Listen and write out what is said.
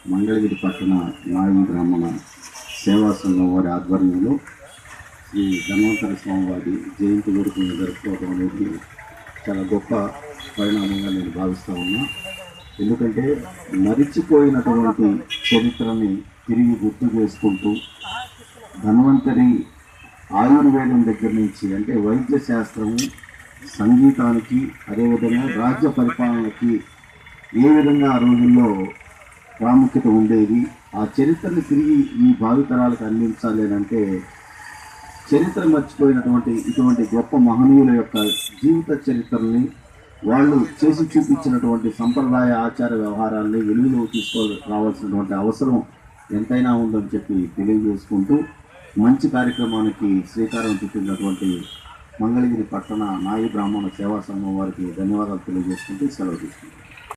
మంగళగిరి పట్టణ నాయి బ్రాహ్మణ సేవా సంఘం వారి ఆధ్వర్యంలో శ్రీ ధన్వంతర స్వామివారి జయంతి వేడుకలను జరుపుకోవడం అనేది చాలా గొప్ప పరిణామంగా నేను భావిస్తూ ఉన్నా. ఎందుకంటే మరిచిపోయినటువంటి చరిత్రని తిరిగి గుర్తు చేసుకుంటూ ధన్వంతరి ఆయుర్వేదం దగ్గర నుంచి అంటే వైద్య శాస్త్రము సంగీతానికి అదేవిధంగా రాజ్య పరిపాలనకి ఏ విధంగా ఆ రోజుల్లో ప్రాముఖ్యత ఉండేది ఆ చరిత్రను తిరిగి ఈ భావితరాలకు అందించాలి అంటే చరిత్ర మర్చిపోయినటువంటి ఇటువంటి గొప్ప మహనీయుల యొక్క జీవిత చరిత్రని వాళ్ళు చేసి చూపించినటువంటి సంప్రదాయ ఆచార వ్యవహారాల్ని వెలుగులోకి తీసుకో రావాల్సినటువంటి అవసరం ఎంతైనా ఉందని చెప్పి తెలియజేసుకుంటూ మంచి కార్యక్రమానికి శ్రీకారం చుట్టినటువంటి మంగళగిరి పట్టణ నాయి బ్రాహ్మణ సేవా సంఘం వారికి ధన్యవాదాలు తెలియజేసుకుంటూ సెలవు తీసుకుంటాం